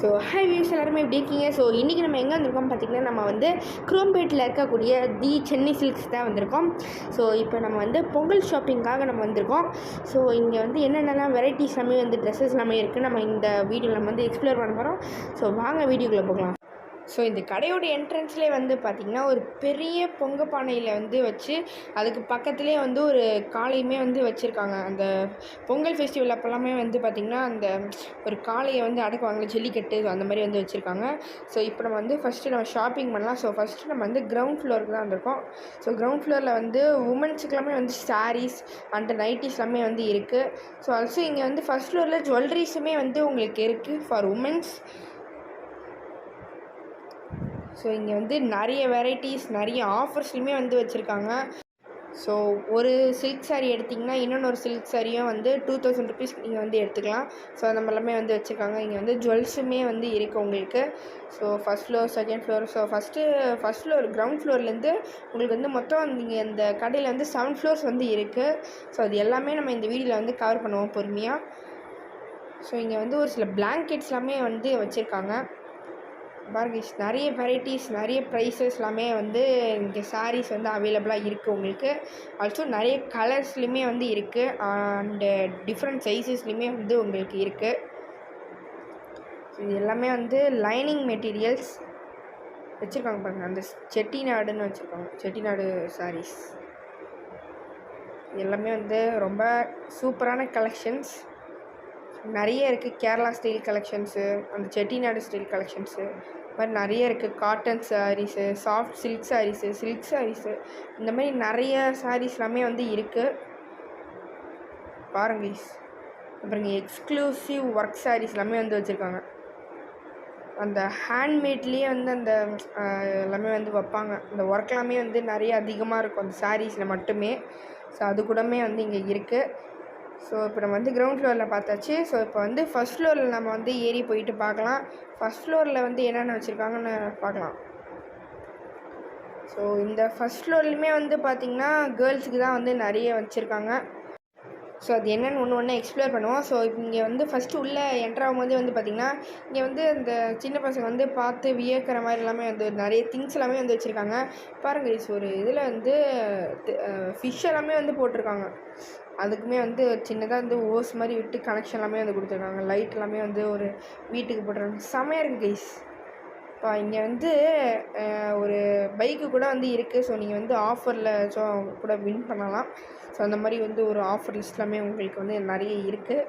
So high views எல்லாருமே எப்படி இருக்கீங்க? ஸோ இன்றைக்கி நம்ம எங்கே வந்திருக்கோம் பார்த்திங்கன்னா நம்ம வந்து குரோம்பேட்டில் இருக்கக்கூடிய தி சென்னை சில்க்ஸ் தான் வந்திருக்கோம். ஸோ இப்போ நம்ம வந்து பொங்கல் ஷாப்பிங்காக நம்ம வந்திருக்கோம். ஸோ இங்கே வந்து என்னென்னலாம் வெரைட்டிஸ் எல்லாமே வந்து ட்ரெஸ்ஸஸ் எல்லாமே இருக்குது நம்ம இந்த வீடியோவில் நம்ம வந்து எக்ஸ்ப்ளோர் பண்ண போகிறோம் ஸோ வாங்க வீடியோக்குள்ளே போகலாம். ஸோ இந்த கடையோட என்ட்ரன்ஸ்லேயே வந்து பார்த்திங்கன்னா ஒரு பெரிய பொங்க பானையில் வந்து வச்சு அதுக்கு பக்கத்துலேயே வந்து ஒரு காளையுமே வந்து வச்சுருக்காங்க. அந்த பொங்கல் ஃபெஸ்டிவல் அப்போல்லாமே வந்து பார்த்திங்கன்னா அந்த ஒரு காளையை வந்து அடக்குவாங்களே ஜல்லிக்கட்டு அந்த மாதிரி வந்து வச்சுருக்காங்க. ஸோ இப்போ நம்ம வந்து ஃபஸ்ட்டு நம்ம ஷாப்பிங் பண்ணலாம். ஸோ ஃபஸ்ட்டு நம்ம வந்து கிரவுண்ட் ஃப்ளோருக்கு தான் வந்திருக்கோம். ஸோ கிரவுண்ட் ஃப்ளோரில் வந்து உமன்ஸுக்கெல்லாமே வந்து சாரீஸ் அண்ட் நைட்டிஸ் எல்லாமே வந்து இருக்குது ஸோ ஆல்சோ இங்கே வந்து ஃபஸ்ட் ஃப்ளோரில் ஜுவல்லரிஸுமே வந்து உங்களுக்கு இருக்குது ஃபார் உமன்ஸ் ஸோ இங்கே வந்து நிறைய வெரைட்டிஸ் நிறைய ஆஃபர்ஸ்லையுமே வந்து வச்சுருக்காங்க. ஸோ ஒரு சில்க் saree எடுத்திங்கன்னா இன்னொன்று ஒரு சில்க் சாரியும் வந்து டூ தௌசண்ட் ருபீஸ் நீங்கள் வந்து எடுத்துக்கலாம். ஸோ அந்த மாதிரிலாமே வந்து வச்சுருக்காங்க. இங்கே வந்து ஜுவல்ஸுமே வந்து இருக்குது உங்களுக்கு. So first floor second floor so first first floor ground ஃப்ளோர்லேருந்து உங்களுக்கு வந்து மொத்தம் நீங்கள் இந்த கடையில் வந்து செவன் ஃப்ளோர்ஸ் வந்து இருக்குது ஸோ அது எல்லாமே நம்ம இந்த வீடியோவில் வந்து கவர் பண்ணுவோம் பொறுமையாக ஸோ இங்கே வந்து ஒரு சில பிளாங்கெட்ஸ் எல்லாமே வந்து வச்சுருக்காங்க. பாருங்க நிறைய வெரைட்டிஸ் நிறைய ப்ரைஸஸ் எல்லாமே வந்து இங்கே சாரீஸ் வந்து அவைலபிளாக இருக்குது உங்களுக்கு. ஆல்சோ நிறைய கலர்ஸ்லையுமே வந்து இருக்குது அண்டு டிஃப்ரெண்ட் சைஸஸ்லையுமே வந்து உங்களுக்கு இருக்குது இது எல்லாமே வந்து லைனிங் மெட்டீரியல்ஸ் வச்சுருக்காங்க பாருங்கள் அந்த செட்டிநாடுன்னு வச்சுருக்காங்க. செட்டிநாடு சாரீஸ் எல்லாமே வந்து ரொம்ப சூப்பரான கலெக்ஷன்ஸ் நிறைய இருக்குது கேரளா ஸ்டைல் கலெக்ஷன்ஸு அந்த செட்டிநாடு ஸ்டைல் கலெக்ஷன்ஸு இது மாதிரி நிறைய இருக்குது cotton sarees soft silk sarees silk sarees இந்த மாதிரி நிறைய சாரீஸ் எல்லாமே வந்து இருக்குது பாருங்க guys. அப்புறம் எக்ஸ்க்ளூசிவ் ஒர்க் சாரீஸ் எல்லாமே வந்து வச்சுருக்காங்க. அந்த ஹேண்ட்மேட்லேயே வந்து அந்த எல்லாமே வந்து வைப்பாங்க. அந்த ஒர்க் எல்லாமே வந்து நிறைய அதிகமாக இருக்கும். அந்த சாரீஸில் மட்டுமே. ஸோ அது கூடமே வந்து இங்கே இருக்குது ஸோ இப்போ நம்ம வந்து கிரவுண்ட் ஃப்ளோரில் பார்த்தாச்சு. ஸோ இப்போ வந்து ஃபஸ்ட் ஃப்ளோரில் நம்ம வந்து ஏறி போயிட்டு பார்க்கலாம். ஃபஸ்ட் ஃப்ளோரில் வந்து என்னென்ன வச்சுருக்காங்கன்னு பார்க்கலாம். ஸோ இந்த ஃபஸ்ட் ஃப்ளோர்லையுமே வந்து பார்த்திங்கன்னா கேர்ள்ஸுக்கு தான் வந்து நிறைய வச்சுருக்காங்க. ஸோ அது என்னென்னு ஒன்று ஒன்று எக்ஸ்ப்ளோர் பண்ணுவோம். ஸோ இங்கே வந்து ஃபஸ்ட்டு உள்ளே என்ட்ராகும் ஆகும்போது வந்து பார்த்திங்கன்னா இங்கே வந்து அந்த சின்ன பசங்க வந்து பார்த்து வியக்கிற மாதிரி எல்லாமே வந்து நிறைய திங்ஸ் எல்லாமே வந்து வச்சுருக்காங்க. பாருங்க ஒரு இதில் வந்து ஃபிஷ் எல்லாமே வந்து போட்டிருக்காங்க. அதுக்குமே வந்து சின்னதாக வந்து ஓஸ் மாதிரி விட்டு கனெக்ஷன் எல்லாமே வந்து கொடுத்துருக்காங்க. லைட் எல்லாமே வந்து ஒரு வீட்டுக்கு போட்டுருக்காங்க. செமையாக இருக்குது கைஸ் இங்கே வந்து ஒரு பைக்கு கூட வந்து இருக்குது ஸோ நீங்கள் வந்து ஆஃபரில் ஸோ கூட வின் பண்ணலாம். ஸோ அந்த மாதிரி வந்து ஒரு ஆஃபர் லிஸ்ட்லாமே உங்களுக்கு வந்து நிறைய இருக்குது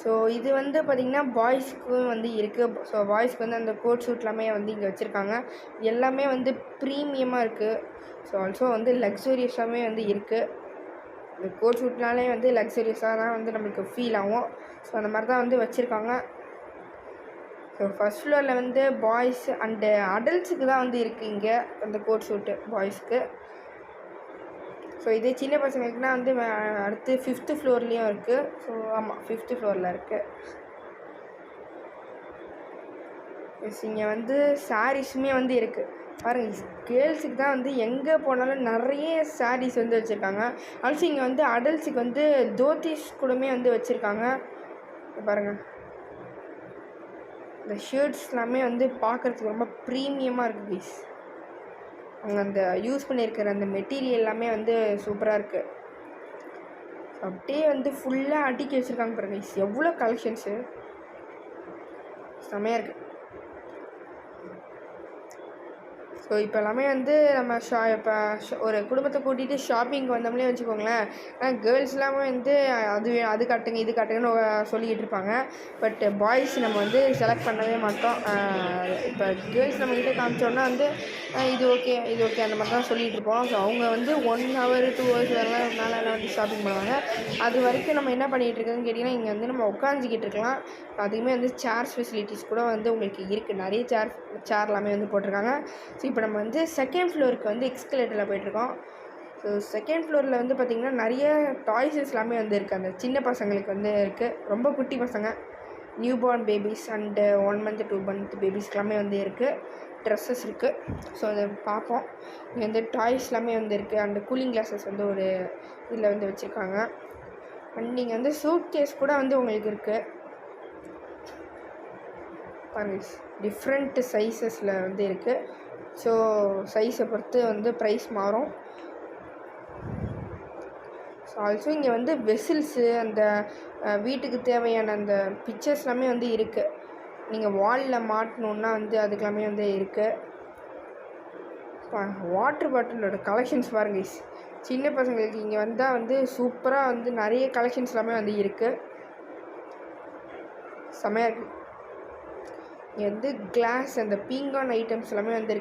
ஸோ இது வந்து பார்த்திங்கன்னா பாய்ஸ்க்கும் வந்து இருக்குது ஸோ பாய்ஸ்க்கு வந்து அந்த கோட் ஷூட் எல்லாமே வந்து இங்கே வச்சுருக்காங்க. எல்லாமே வந்து ப்ரீமியமாக இருக்குது ஸோ ஆல்சோ வந்து லக்ஸூரியஸாகவே வந்து இருக்குது இந்த கோட் ஷூட்னாலே வந்து லக்ஸூரியஸாக தான் வந்து நம்மளுக்கு ஃபீல் ஆகும். ஸோ அந்த மாதிரி தான் வந்து வச்சுருக்காங்க. ஃபஸ்ட் ஃப்ளோரில் வந்து பாய்ஸ் அண்டு அடல்ட்ஸுக்கு தான் வந்து இருக்குது இங்கே அந்த கோட் ஷூட்டு பாய்ஸ்க்கு ஸோ இதே சின்ன பசங்களுக்குனா வந்து அடுத்து ஃபிஃப்த்து ஃப்ளோர்லேயும் இருக்குது ஸோ ஆமாம் ஃபிஃப்த்து ஃப்ளோரில் இருக்குது எஸ் இங்கே வந்து சாரீஸுமே வந்து இருக்குது பாருங்கள் கேர்ள்ஸுக்கு தான் வந்து எங்கே போனாலும் நிறைய சாரீஸ் வந்து வச்சுருக்காங்க. ஆல்சோ இங்கே வந்து அடல்ட்ஸுக்கு வந்து தோத்திஸ் கூடமே வந்து வச்சுருக்காங்க. பாருங்கள் இந்த ஷர்ட்ஸ் எல்லாமே வந்து பார்க்குறதுக்கு ரொம்ப ப்ரீமியமாக இருக்குது பீஸ் அவங்க அந்த யூஸ் பண்ணியிருக்கிற அந்த மெட்டீரியல் எல்லாமே வந்து சூப்பராக இருக்குது அப்படியே வந்து ஃபுல்லாக அடுக்கி வச்சுருக்காங்க பாருங்க எவ்வளோ கலெக்ஷன்ஸு செம்மையாக இருக்குது ஸோ இப்போ எல்லாமே வந்து நம்ம ஷா இப்போ ஒரு குடும்பத்தை கூட்டிகிட்டு ஷாப்பிங் வந்தோம்னே வச்சுக்கோங்களேன். ஆனால் கேர்ள்ஸ் எல்லாமே வந்து அது அது காட்டுங்க இது காட்டுங்கன்னு சொல்லிக்கிட்டு இருப்பாங்க. பட் பாய்ஸ் நம்ம வந்து செலக்ட் பண்ணவே மாட்டோம். இப்போ கேர்ள்ஸ் நம்மக்கிட்ட காமிச்சோன்னா வந்து இது ஓகே இது ஓகே அந்த மாதிரி தான் சொல்லிகிட்டு இருப்போம். ஸோ அவங்க வந்து ஒன் ஹவர் டூ ஹவர்ஸ் வரலாம் மேலே வந்து ஷாப்பிங் பண்ணுவாங்க. அது வரைக்கும் நம்ம என்ன பண்ணிகிட்டு இருக்கோன்னு கேட்டிங்கன்னா இங்கே வந்து நம்ம உட்காந்துக்கிட்டு இருக்கலாம். அதுக்குமே வந்து சேர்ஸ் ஃபெசிலிட்டிஸ் கூட வந்து உங்களுக்கு இருக்குது நிறைய சேர் சேர் எல்லாமே வந்து போட்டிருக்காங்க. ஸோ இப்போ நம்ம வந்து செகண்ட் ஃப்ளோருக்கு வந்து எக்ஸ்கலேட்டரில் போயிட்டுருக்கோம். ஸோ செகண்ட் ஃப்ளோரில் வந்து பார்த்திங்கன்னா நிறைய டாய்ஸஸ் எல்லாமே வந்து இருக்குது அந்த சின்ன பசங்களுக்கு வந்து இருக்குது ரொம்ப குட்டி பசங்க. New born babies and one month two month பேபிஸ்க்கு எல்லாமே வந்து இருக்குது ட்ரெஸ்ஸஸ் இருக்குது ஸோ அதை பார்ப்போம். இங்கே வந்து டாய்ஸ் எல்லாமே வந்து இருக்குது அண்டு கூலிங் கிளாஸஸ் வந்து ஒரு இதில் வந்து வச்சுருக்காங்க. அண்ட் நீங்கள் வந்து சூட் கேஸ் கூட வந்து உங்களுக்கு இருக்குது பாருங்க டிஃப்ரெண்ட் சைஸஸில் வந்து இருக்குது ஸோ சைஸை பொறுத்து வந்து ப்ரைஸ் மாறும். ஸோ ஆல்சோ இங்கே வந்து வெசில்ஸு அந்த வீட்டுக்கு தேவையான அந்த பிக்சர்ஸ் எல்லாமே வந்து இருக்குது நீங்கள் வாலில் மாட்டணுன்னா வந்து அதுக்கெல்லாமே வந்து இருக்குது வாட்டர் பாட்டிலோட கலெக்ஷன்ஸ் பாருங்க சின்ன பசங்களுக்கு இங்கே வந்தால் வந்து சூப்பராக வந்து நிறைய கலெக்ஷன்ஸ் எல்லாமே வந்து இருக்குது செமையாக இருக்குது வந்து கிளாஸ் அந்த பீங்கான் ஐட்டம்ஸ் எல்லாமே வந்து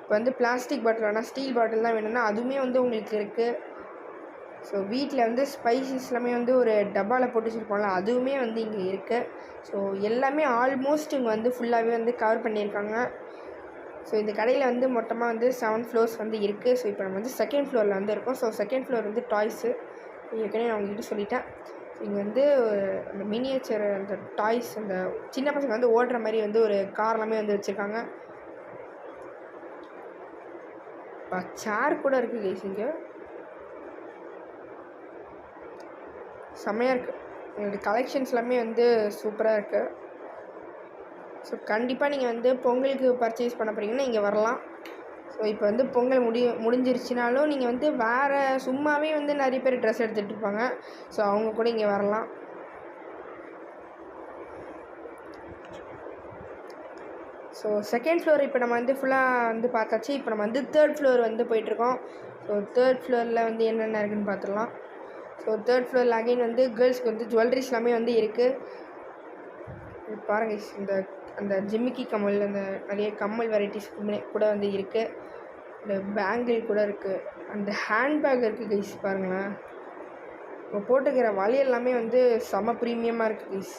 இப்போ வந்து பிளாஸ்டிக் பாட்டில் வேணால் ஸ்டீல் பாட்டில் தான் வேணும்னா அதுவுமே வந்து உங்களுக்கு இருக்குது ஸோ வீட்டில் வந்து ஸ்பைசஸ் எல்லாமே வந்து ஒரு டப்பாவில் போட்டு வச்சுருப்போம்ல அதுவுமே வந்து இங்கே இருக்குது ஸோ எல்லாமே ஆல்மோஸ்ட் இங்கே வந்து ஃபுல்லாகவே வந்து கவர் பண்ணியிருக்காங்க. ஸோ இந்த கடையில் வந்து மொத்தமாக வந்து செவன் ஃப்ளோர்ஸ் வந்து இருக்குது ஸோ இப்போ நம்ம வந்து செகண்ட் ஃப்ளோரில் வந்து இருக்கோம். ஸோ செகண்ட் ஃப்ளோர் வந்து டாய்ஸு ஏற்கனவே நான் உங்ககிட்ட சொல்லிட்டேன். இங்கே வந்து அந்த மினியேச்சர் அந்த டாய்ஸ் அந்த சின்ன பசங்க வந்து ஓடுற மாதிரி வந்து ஒரு கார் எல்லாமே வந்து வச்சுருக்காங்க. சேர் கூட இருக்குது கேஸ் இங்கே. செம்மையாக இருக்குது எங்களுடைய கலெக்ஷன்ஸ் எல்லாமே வந்து சூப்பராக இருக்குது ஸோ கண்டிப்பாக நீங்கள் வந்து பொங்கலுக்கு பர்ச்சேஸ் பண்ண போகிறீங்கன்னா இங்கே வரலாம். ஸோ இப்போ வந்து பொங்கல் முடி முடிஞ்சிருச்சுனாலும் நீங்கள் வந்து வேறு சும்மாவே வந்து நிறைய பேர் ட்ரெஸ் எடுத்துகிட்டு இருப்பாங்க. ஸோ அவங்க கூட இங்கே வரலாம். ஸோ செகண்ட் ஃப்ளோர் இப்போ நம்ம வந்து ஃபுல்லாக வந்து பார்த்தாச்சு. இப்போ நம்ம வந்து தேர்ட் ஃப்ளோர் வந்து போயிட்டுருக்கோம். ஸோ தேர்ட் ஃப்ளோரில் வந்து என்னென்ன இருக்குன்னு பார்த்துடலாம். ஸோ தேர்ட் ஃப்ளோரில் அகைன் வந்து கேர்ள்ஸ்க்கு வந்து ஜுவல்லரிஸ் எல்லாமே வந்து இருக்குது பாருங்கள் பாருங்க இந்த அந்த ஜிமிக்கி கம்மல் அந்த நிறைய கம்மல் வெரைட்டிஸ் கூட வந்து இருக்குது இந்த பேங்கிள் கூட இருக்குது அந்த ஹேண்ட்பேக் இருக்குது கைஸ் பாருங்களேன். இப்போ போட்டுக்கிற வழி எல்லாமே வந்து செம ப்ரீமியமாக இருக்குது கைஸ்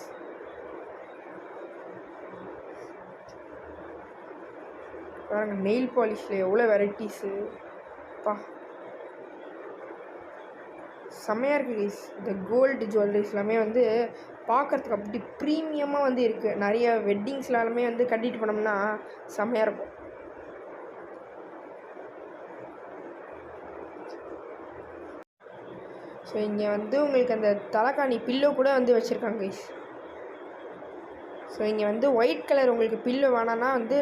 பாருங்கள் நெயில் பாலிஷில் எவ்வளோ வெரைட்டிஸு பா. செம்மையாக இருக்குது கைஸ் இந்த கோல்டு ஜுவல்லரிஸ் எல்லாமே வந்து பார்க்கறதுக்கு அப்படி ப்ரீமியமாக வந்து இருக்குது நிறைய வெட்டிங்ஸ்லாலுமே வந்து கட்டிட்டு போனோம்னா செம்மையாக இருக்கும். ஸோ இங்கே வந்து உங்களுக்கு அந்த தலைக்காணி பில்லோ கூட வந்து வச்சுருக்காங்க கைஸ் ஸோ இங்கே வந்து ஒயிட் கலர் உங்களுக்கு பில்லு வேணான்னா வந்து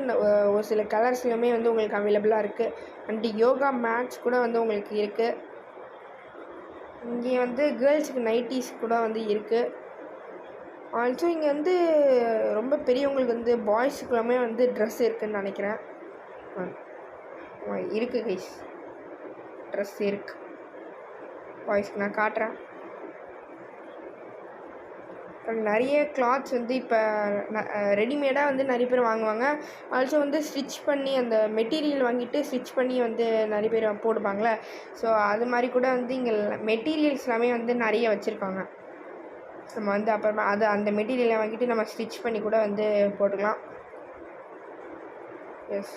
ஒரு சில கலர்ஸ்லையுமே வந்து உங்களுக்கு அவைலபிளாக இருக்குது அண்ட் யோகா மேட்ச் கூட வந்து உங்களுக்கு இருக்குது இங்கே வந்து கேர்ள்ஸுக்கு நைட்டிஸ் கூட வந்து இருக்குது ஆல்சோ இங்கே வந்து ரொம்ப பெரியவங்களுக்கு வந்து பாய்ஸுக்குலாமே வந்து ட்ரெஸ் இருக்குதுன்னு நினைக்கிறேன். இருக்குது கைஸ் ட்ரெஸ் இருக்குது பாய்ஸ்க்கு நான் காட்டுறேன். நிறைய கிளாத்ஸ் வந்து இப்போ ரெடிமேடாக வந்து நிறைய பேர் வாங்குவாங்க. ஆல்சோ வந்து ஸ்டிச் பண்ணி அந்த மெட்டீரியல் வாங்கிட்டு ஸ்டிச் பண்ணி வந்து நிறைய பேர் போடுவாங்களே ஸோ அது மாதிரி கூட வந்து இங்கே மெட்டீரியல்ஸ் எல்லாமே வந்து நிறைய வச்சுருக்காங்க. நம்ம வந்து அப்புறமா அதை அந்த மெட்டீரியலை வாங்கிட்டு நம்ம ஸ்டிச் பண்ணி கூட வந்து போட்டுக்கலாம். எஸ்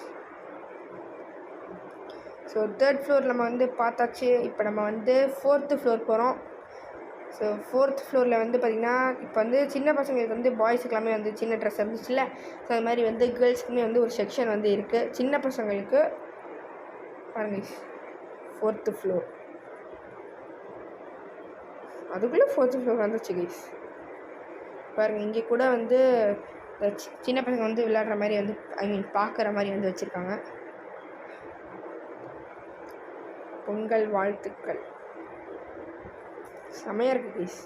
ஸோ தேர்ட் ஃப்ளோர் நம்ம வந்து பார்த்தாச்சு. இப்போ நம்ம வந்து ஃபோர்த்து ஃப்ளோர் போகிறோம் ஸோ ஃபோர்த் ஃப்ளோரில் வந்து பார்த்திங்கன்னா இப்போ வந்து சின்ன பசங்களுக்கு வந்து பாய்ஸுக்கெல்லாமே வந்து சின்ன ட்ரெஸ் இருந்துச்சுல்ல? ஸோ அது மாதிரி வந்து கேர்ள்ஸ்க்குமே வந்து ஒரு செக்ஷன் வந்து இருக்குது சின்ன பசங்களுக்கு பாருங்க ஃபோர்த்து ஃப்ளோர் அதுக்குள்ளே ஃபோர்த்து ஃப்ளோர் வந்துச்சு கைஸ் பாருங்கள் இங்கே கூட வந்து சி- சின்ன பசங்க வந்து விளையாடுற மாதிரி வந்து ஐ மீன் பார்க்குற மாதிரி வந்து வச்சுருக்காங்க. பொங்கல் வாழ்த்துக்கள். செமையாக இருக்குது கைஸ்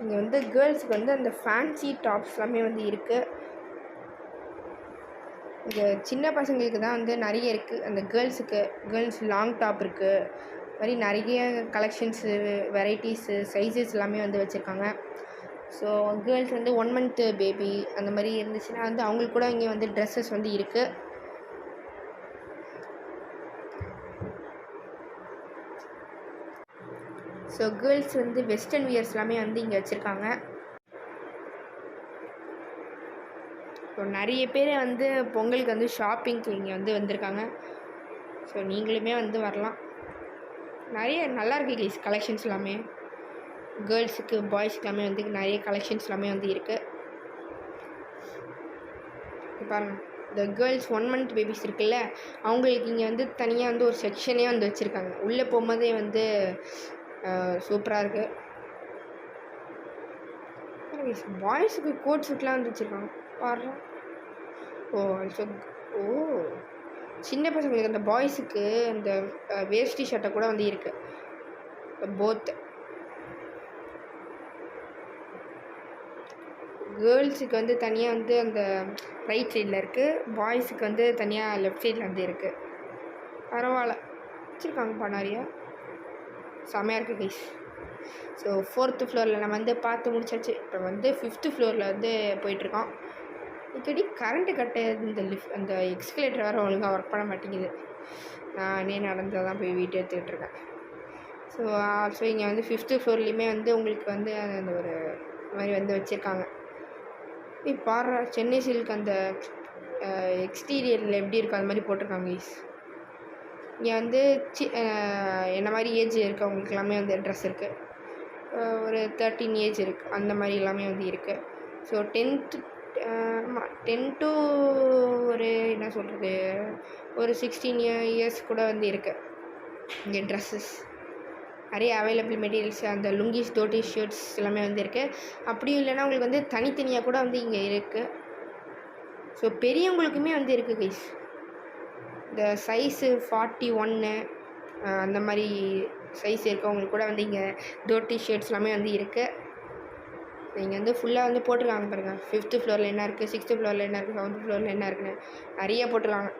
இங்கே வந்து கேர்ள்ஸுக்கு வந்து அந்த ஃபேன்சி டாப்ஸ் எல்லாமே வந்து இருக்குது இங்கே சின்ன பசங்களுக்கு தான் வந்து நிறைய இருக்குது அந்த கேர்ள்ஸுக்கு கேர்ள்ஸ் லாங் டாப் இருக்குது மாதிரி நிறைய கலெக்ஷன்ஸு வெரைட்டிஸு சைஸஸ் எல்லாமே வந்து வச்சுருக்காங்க. ஸோ கேர்ள்ஸ் வந்து ஒன் மந்த்து பேபி அந்த மாதிரி இருந்துச்சுன்னா வந்து அவங்களுக்கு கூட இங்கே வந்து ட்ரெஸ்ஸஸ் வந்து இருக்குது ஸோ கேர்ள்ஸ் வந்து வெஸ்டர்ன் வியர்ஸ் எல்லாமே வந்து இங்கே வச்சுருக்காங்க. ஸோ நிறைய பேர் வந்து பொங்கலுக்கு வந்து ஷாப்பிங்க்கு இங்கே வந்து வந்திருக்காங்க. ஸோ நீங்களுமே வந்து வரலாம். நிறைய நல்லாயிருக்கு கைஸ் கலெக்ஷன்ஸ் எல்லாமே. கேர்ள்ஸுக்கு பாய்ஸ்க்கு எல்லாமே வந்து நிறைய கலெக்ஷன்ஸ் எல்லாமே வந்து இருக்குது பாருங்கள் பாருங்க இந்த கேர்ள்ஸ் ஒன் மந்த் பேபிஸ் இருக்குல்ல அவங்களுக்கு இங்கே வந்து தனியாக வந்து ஒரு செக்ஷனே வந்து வச்சுருக்காங்க. உள்ளே போகும்போதே வந்து சூப்பராக இருக்குது பாய்ஸுக்கு கோட் சூட்லாம் வந்து வச்சுருக்காங்க. பாடுறோம் ஓ ஆல்சோ ஓ. சின்ன பசங்களுக்கு அந்த பாய்ஸுக்கு அந்த வேஷ்டி ஷர்ட்டை கூட வந்து இருக்குது போத் கேர்ள்ஸுக்கு வந்து தனியாக வந்து அந்த ரைட் சைடில் இருக்குது பாய்ஸுக்கு வந்து தனியாக லெஃப்ட் சைடில் வந்து இருக்குது பரவாயில்ல. வச்சுருக்காங்கப்பா நிறையா செமையாக இருக்குது கைஸ் ஸோ ஃபோர்த்து ஃப்ளோரில் நம்ம வந்து பார்த்து முடிச்சாச்சு. இப்போ வந்து ஃபிஃப்த்து ஃப்ளோரில் வந்து போயிட்டுருக்கோம் இக்கடி கரண்ட்டு கட்டு இந்த லிஃப்ட் அந்த எக்ஸ்கலேட்டர் வேறு ஒழுங்காக ஒர்க் பண்ண மாட்டேங்குது. நானே நடந்தால் தான் போய் வீட்டு எடுத்துக்கிட்டு இருக்கேன். ஸோ ஸோ இங்கே வந்து ஃபிஃப்த்து ஃப்ளோர்லேயுமே வந்து உங்களுக்கு வந்து அந்த ஒரு மாதிரி வந்து வச்சுருக்காங்க. நீ பாடுற சென்னை சில்க் அந்த எக்ஸ்டீரியரில் எப்படி இருக்கும் அது மாதிரி போட்டிருக்காங்க ஈஸ் இங்கே வந்து சி என்ன மாதிரி ஏஜ் இருக்கவங்களுக்கு எல்லாமே வந்து ட்ரெஸ் இருக்குது ஒரு தேர்ட்டின் ஏஜ் இருக்குது அந்த மாதிரி எல்லாமே வந்து இருக்குது ஸோ டென்த்து ஆமாம் டென் டு ஒரு என்ன சொல்கிறது ஒரு சிக்ஸ்டீன் இயர்ஸ் கூட வந்து இருக்குது இங்கே ட்ரெஸ்ஸஸ் நிறைய அவைலபிள் மெட்டீரியல்ஸ் அந்த லுங்கிஸ் தோட்டி ஷர்ட்ஸ் எல்லாமே வந்து இருக்குது அப்படியும் இல்லைன்னா உங்களுக்கு வந்து தனித்தனியாக கூட வந்து இங்கே இருக்குது ஸோ பெரியவங்களுக்குமே வந்து இருக்குது கைஸ் இந்த சைஸு ஃபார்ட்டி ஒன்று அந்த மாதிரி சைஸ் இருக்கவங்களுக்கு கூட வந்து இங்கே தோட்டி ஷர்ட்ஸ் எல்லாமே வந்து இருக்குது இங்கே வந்து ஃபுல்லாக வந்து போட்டிருக்காங்க பாருங்கள் ஃபிஃப்த்து ஃப்ளோரில் என்ன இருக்குது சிக்ஸ்த்து ஃப்ளோரில் என்ன இருக்குது செவன்த் ஃப்ளோரில் என்ன இருக்குன்னு நிறைய போட்டிருக்காங்க.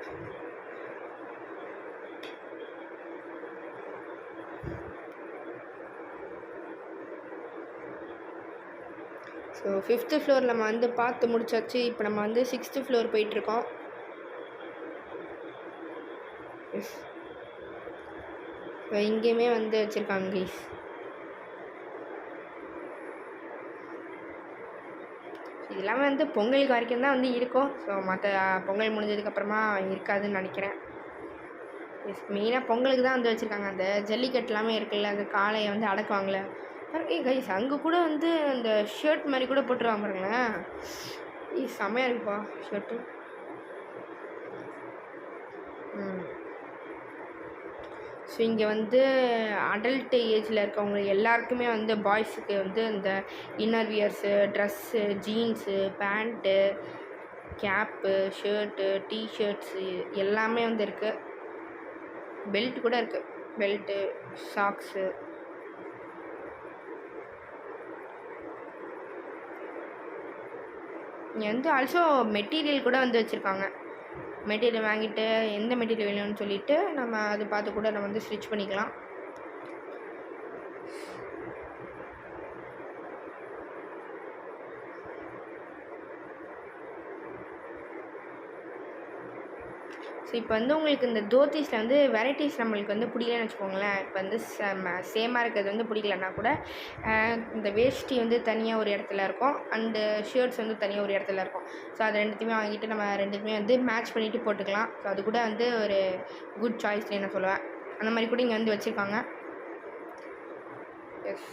ஸோ ஃபிஃப்த்து ஃப்ளோர் நம்ம வந்து பார்த்து முடிச்சாச்சு. இப்போ நம்ம வந்து சிக்ஸ்த்து ஃப்ளோர் போயிட்டுருக்கோம். எஸ் இங்கேயுமே வந்து வச்சுருக்காங்க கைஸ் இதெல்லாம் வந்து பொங்கலுக்கு வரைக்கும் தான் வந்து இருக்கும். ஸோ மற்ற பொங்கல் முடிஞ்சதுக்கப்புறமா இருக்காதுன்னு நினைக்கிறேன். எஸ் மெயினாக பொங்கலுக்கு தான் வந்து வச்சுருக்காங்க. அந்த ஜல்லிக்கட்டுலாமே இருக்குல்ல அந்த காளையை வந்து அடக்குவாங்களே ஏ கைஸ் அங்கே கூட வந்து அந்த ஷர்ட் மாதிரி கூட போட்டுருவாங்க பாருங்களேன். ஏய் செமையாக இருக்குப்பா ஷர்ட்டு ம். ஸோ இங்கே வந்து அடல்ட் ஏஜில் இருக்கவங்க எல்லாருக்குமே வந்து பாய்ஸுக்கு வந்து இந்த innerwears dress jeans pant cap shirt t-shirts எல்லாமே வந்து இருக்குது பெல்ட் கூட இருக்குது பெல்ட்டு சாக்ஸு இங்கே வந்து ஆல்சோ மெட்டீரியல் கூட வந்து வச்சுருக்காங்க. மெட்டீரியல் வாங்கிட்டு எந்த மெட்டீரியல் வேணும்னு சொல்லிவிட்டு நம்ம அது பார்த்து கூட நம்ம வந்து ஸ்டிச் பண்ணிக்கலாம். ஸோ இப்போ வந்து உங்களுக்கு இந்த தோத்திஸில் வந்து வெரைட்டிஸ் நம்மளுக்கு வந்து பிடிக்கலன்னு வச்சுக்கோங்களேன். இப்போ வந்து சேமாக இருக்கிறது வந்து பிடிக்கலன்னா கூட இந்த வேஷ்டி வந்து தனியாக ஒரு இடத்துல இருக்கும். அண்டு ஷர்ட்ஸ் வந்து தனியாக ஒரு இடத்துல இருக்கும். ஸோ அது ரெண்டுத்தையுமே வாங்கிட்டு நம்ம ரெண்டுத்தையுமே வந்து மேட்ச் பண்ணிவிட்டு போட்டுக்கலாம். ஸோ அது கூட வந்து ஒரு குட் சாய்ஸ்னு நான் சொல்லுவேன். அந்த மாதிரி கூட இங்கே வந்து வச்சுருக்காங்க. எஸ்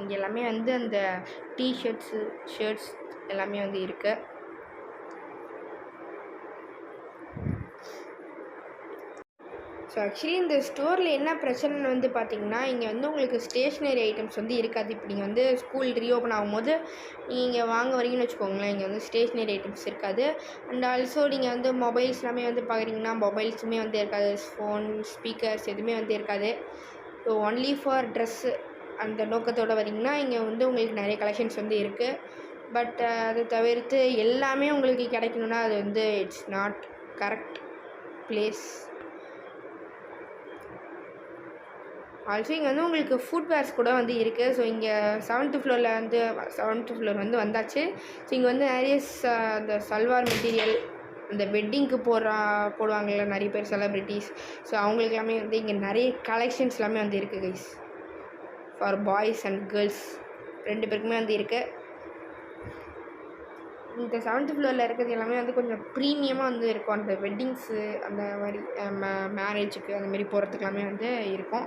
இங்கே எல்லாமே வந்து அந்த டிஷர்ட்ஸு ஷர்ட்ஸ் எல்லாமே வந்து இருக்குது ஸோ ஆக்சுவலி இந்த ஸ்டோரில் என்ன பிரச்சனைன்னு வந்து பார்த்தீங்கன்னா இங்கே வந்து உங்களுக்கு ஸ்டேஷ்னரி ஐட்டம்ஸ் வந்து இருக்காது. இப்போ நீங்கள் வந்து ஸ்கூல் ரீஓப்பன் ஆகும்போது நீங்கள் இங்கே வாங்க வரீங்கன்னு வச்சுக்கோங்களேன் இங்கே வந்து ஸ்டேஷ்னரி ஐட்டம்ஸ் இருக்காது. அண்ட் ஆல்சோ நீங்கள் வந்து மொபைல்ஸ் எல்லாமே வந்து பார்க்குறீங்கன்னா மொபைல்ஸுமே வந்து இருக்காது. ஃபோன் ஸ்பீக்கர்ஸ் எதுவுமே வந்து இருக்காது. ஸோ ஒன்லி ஃபார் ட்ரெஸ்ஸு அந்த நோக்கத்தோடு வரீங்கன்னா இங்கே வந்து உங்களுக்கு நிறைய கலெக்ஷன்ஸ் வந்து இருக்குது பட் அதை தவிர்த்து எல்லாமே உங்களுக்கு கிடைக்கணுன்னா அது வந்து it's not correct place also இங்கே வந்து உங்களுக்கு ஃபுட்வேர்ஸ் கூட வந்து இருக்குது ஸோ இங்கே செவன்த்து ஃப்ளோரில் வந்து செவன்த்து ஃப்ளோர் வந்து வந்தாச்சு. ஸோ இங்கே வந்து நிறைய ச அந்த சல்வார் மெட்டீரியல் அந்த வெட்டிங்க்கு போடுறா போடுவாங்கள்ல நிறைய பேர் செலிப்ரிட்டிஸ் ஸோ அவங்களுக்கு எல்லாமே வந்து இங்கே நிறைய கலெக்ஷன்ஸ் எல்லாமே வந்து இருக்குது guys for boys and girls ரெண்டு பேருக்குமே வந்து இருக்குது இந்த செவன்த் ஃப்ளோரில் இருக்கிறது எல்லாமே வந்து கொஞ்சம் ப்ரீமியமாக வந்து இருக்கும். அந்த வெட்டிங்ஸு அந்த மாதிரி மே மேரேஜுக்கு அந்த மாதிரி போகிறதுக்கு எல்லாமே வந்து இருக்கும்.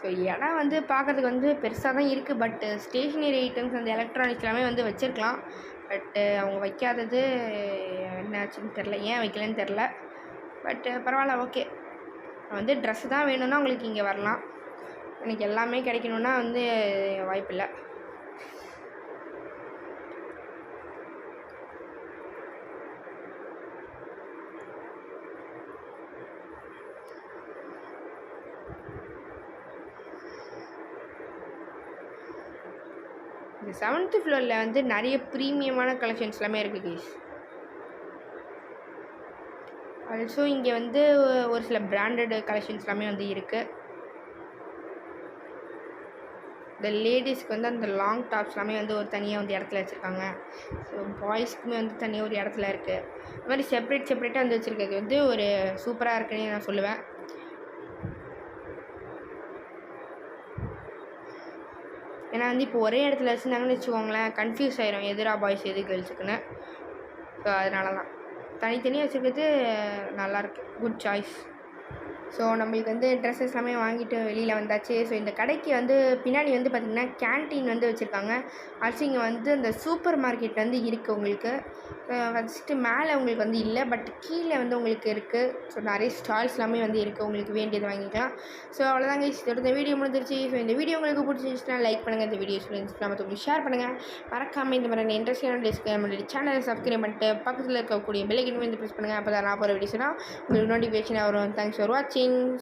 ஸோ இடம் வந்து பார்க்கறதுக்கு வந்து பெருசாக தான் இருக்குது பட்டு ஸ்டேஷ்னரி ஐட்டம்ஸ் அந்த எலக்ட்ரானிக்ஸ் எல்லாமே வந்து வச்சுருக்கலாம். பட்டு அவங்க வைக்காதது என்னாச்சுன்னு தெரில ஏன் வைக்கலன்னு தெரில பட்டு பரவாயில்ல ஓகே வந்து ட்ரெஸ்ஸு தான் வேணும்னா உங்களுக்கு இங்கே வரலாம். எனக்கு எல்லாமே கிடைக்கணுன்னா வந்து வாய்ப்பில்லை. செவன்த்து ஃப்ளோரில் வந்து நிறைய ப்ரீமியமான கலெக்ஷன்ஸ் எல்லாமே இருக்குது கைஸ் ஆல்சோ இங்கே வந்து ஒரு சில பிராண்டட் கலெக்ஷன்ஸ் எல்லாமே வந்து இருக்குது இந்த லேடிஸ்க்கு வந்து அந்த லாங் டாப்ஸ் எல்லாமே வந்து ஒரு தனியாக வந்து இடத்துல வச்சுருக்காங்க. ஸோ பாய்ஸ்க்குமே வந்து தனியாக ஒரு இடத்துல இருக்குது இந்த மாதிரி செப்ரேட் செப்ரேட்டாக வந்து வச்சுருக்கிறது வந்து ஒரு சூப்பராக இருக்குன்னு நான் சொல்லுவேன். ஏன்னா வந்து இப்போ ஒரே இடத்துல வச்சுருந்தாங்கன்னு வச்சுக்கோங்களேன் கன்ஃபியூஸ் ஆயிரும். எதுரா பாய்ஸ் எது கேர்ள்ஸுக்குன்னு ஸோ அதனால தான் தனித்தனியாக வச்சுருக்கிறது நல்லாயிருக்கு குட் சாய்ஸ் ஸோ நம்மளுக்கு வந்து ட்ரெஸ்ஸஸ் எல்லாமே வாங்கிட்டு வெளியில் வந்தாச்சு. ஸோ இந்த கடைக்கு வந்து பின்னாடி வந்து பார்த்திங்கன்னா கேன்டீன் வந்து வச்சுருக்காங்க. ஆல்சோ இங்கே வந்து அந்த சூப்பர் மார்க்கெட் வந்து இருக்குது உங்களுக்கு. ஃபஸ்ட்டு மேலே உங்களுக்கு வந்து இல்லை பட் கீழே வந்து உங்களுக்கு இருக்குது ஸோ நிறைய ஸ்டால்ஸ் எல்லாமே வந்து இருக்குது உங்களுக்கு வேண்டியது வாங்கிக்கலாம். ஸோ அவ்வளோதாங்க இதோட இந்த வீடியோ முடிஞ்சிருச்சு. ஸோ இந்த வீடியோ உங்களுக்கு பிடிச்சிருந்துச்சுன்னா லைக் பண்ணுங்கள் இந்த வீடியோ சொல்லிருந்துச்சுனா மற்றவங்க ஷேர் பண்ணுங்கள் மறக்காமல் இந்த மாதிரி இன்ட்ரெஸ்டான டிஸ்க் நம்மளுடைய சேனலை சப்ஸ்கிரைப் பண்ணிட்டு பக்கத்தில் இருக்கக்கூடிய பெல்லைக்கன் வந்து ப்ரெஸ் பண்ணுங்கள் அப்போ தான் நான் போகிற வீடியோஸ்னால் உங்களுக்கு நோட்டிஃபிகேஷன் வரும். Thanks for 听